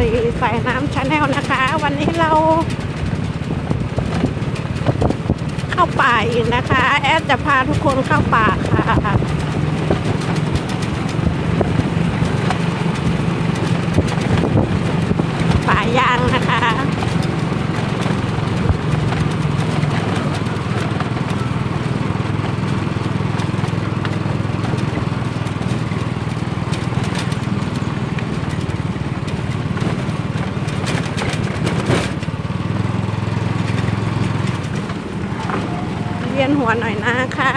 รีสายน้ำชาแนลนะคะ วันนี้เรา เข้าป่าอีกนะคะ แอดจะพาทุกคนเข้าป่าค่ะ ป่ายางนะคะ เวียนหัวหน่อยนะคะ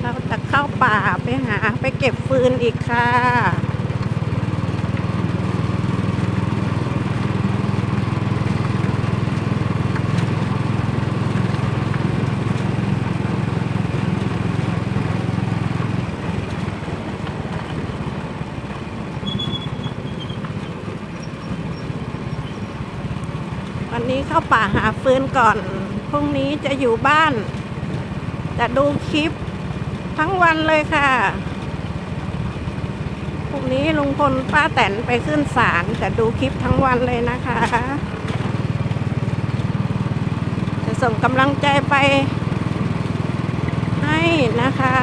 เราจะเข้าป่าไปหาไปเก็บฟืนอีกค่ะวันนี้เข้าป่าหาฟืนก่อน พรุ่งนี้จะอยู่บ้าน จะดูคลิปทั้งวันเลยค่ะพรุ่งนี้ลุงพลป้าแตนไปขึ้นศาลจะดูคลิปทั้งวันเลยนะคะ จะส่งกำลังใจไปให้นะคะ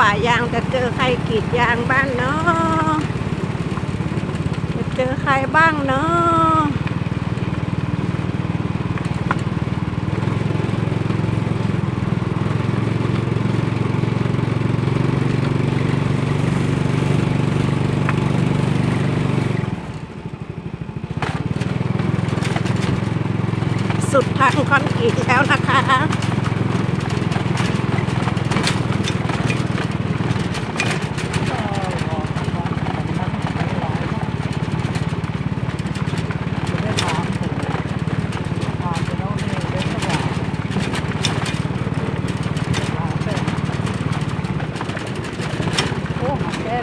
ป่ายางจะเจอใครกรีดยางบ้างเนาะจะเจอใครบ้างเนาะสุดทางคอนกรีตแล้วนะคะ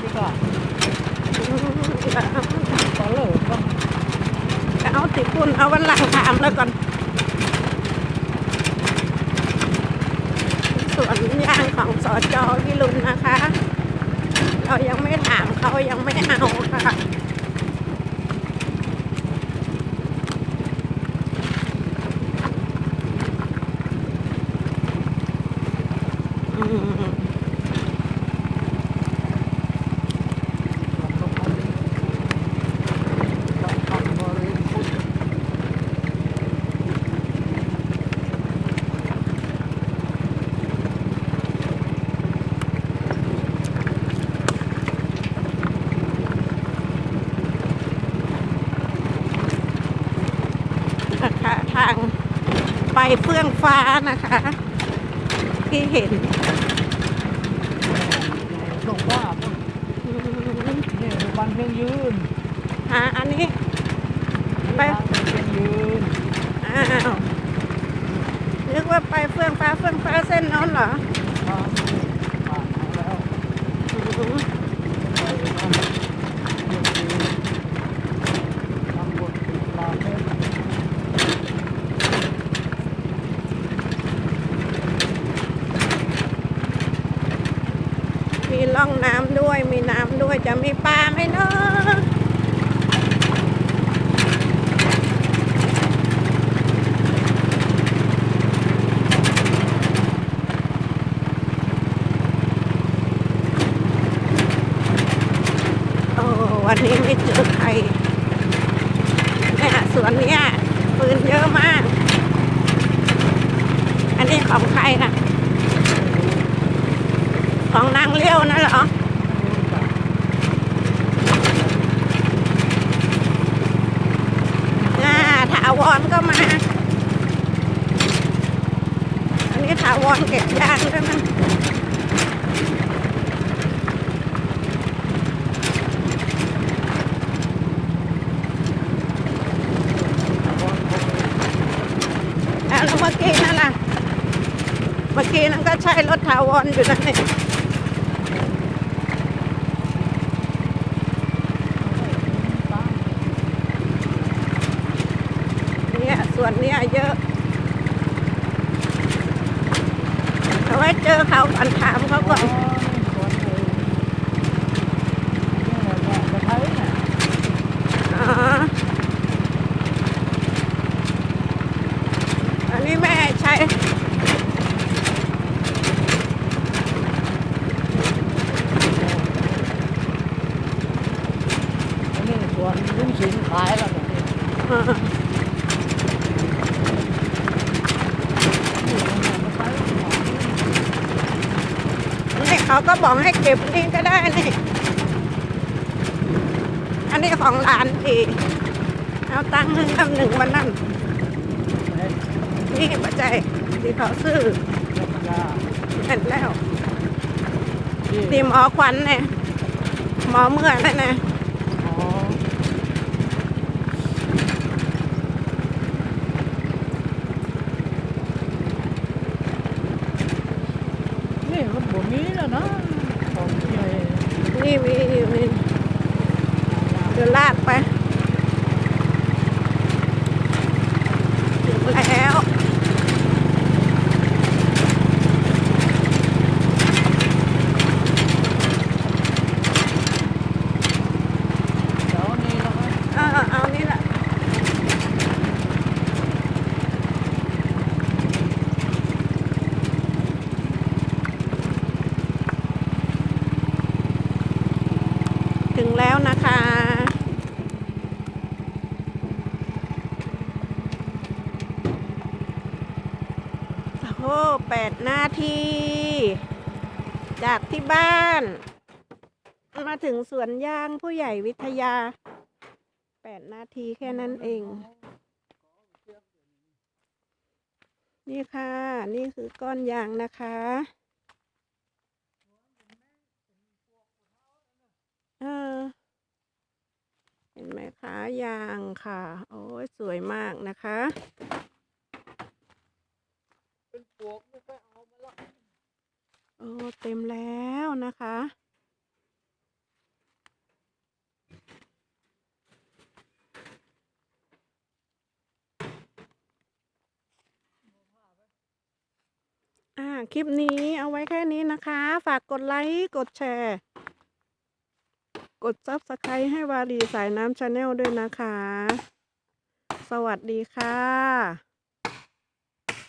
ดีกว่าขอเลิกก็เอาติปุ่นเอาวันหลังถามแล้วก่อนสวนยางของสอจอวิลุนนะคะ เรายังไม่ถามเขายังไม่เอาค่ะ เฟื่องฟ้านะคะ ที่เห็นส่งว่าพวกอืมนี่วันเพียงยืนหาอันนี้ ไปวันเพียงยืนอ้าวนึกว่าไปเฟื่องฟ้าเฟื่องฟ้าเส้นโน้นเหรอ ผ่านผ่านมาแล้ว อืม ไปทำเพียงยืนทำบทติดปลาเม็ด มีร่องน้ำด้วย มีน้ำด้วยจะมีปลาไหมเนาะโอ้วันนี้ไม่เจอใครเนี่ยสวนเนี้ยปืนเยอะมาก อันนี้ของใครน่ะ ของนางเลี้ยวนะเหรออ่าถาวรก็มา อันนี้ถาวรเก็บยางด้วยนะอะแล้วเมื่อกี้นั่นล่ะ เมื่อกี้นั่นก็ใช่รถถาวรอยู่นะเนี่ยเนี่ยส่วนเนี้ยเยอะ เอาไว้เจอเขาก่อนถามเขาก่อนสวนเลยนี่แหละว่าจะใช้เนี่ยอ๋ออันนี้แม่ใช้อันนี้สวนลุงสินขายแล้วแบบนี้อ่า นี่มันมาใช้ของ นี่เขา ก็บอกให้เก็บนี่ก็ได้นี่ อันนี้ของหลานทีเอาตังค์หนึ่งคำหนึ่งมันนั่นนี่ปัจจัยที่เขาซื้อเห็นแล้วที่หมอควันเนี่ยหมอเมื่อนั่นนะอ๋อนี่มัน บ่มีแล้วนะของใหญ่นี่มีอยู่นี่เดี๋ยวลากไปถึงแล้ว เดี๋ยวนี้แล้วก็ เออเอานี่แหละ ถึงแล้วนะคะโอ้แปดนาที จากที่บ้าน มาถึงสวนยางผู้ใหญ่วิทยาแปดนาทีแค่นั้นเอง นี่ค่ะ นี่คือก้อนยางนะคะ เออ เห็นไหมคะยางค่ะ โอ้ยสวยมากนะคะ เป็นปวกไม่ค่อยเอามาละโอ้เต็มแล้วนะคะอ่าคลิปนี้เอาไว้แค่นี้นะคะ ฝากกดไลค์ กดแชร์ กดซับสไครต์ให้วารีสายน้ำชาแนลด้วยนะคะ สวัสดีค่ะ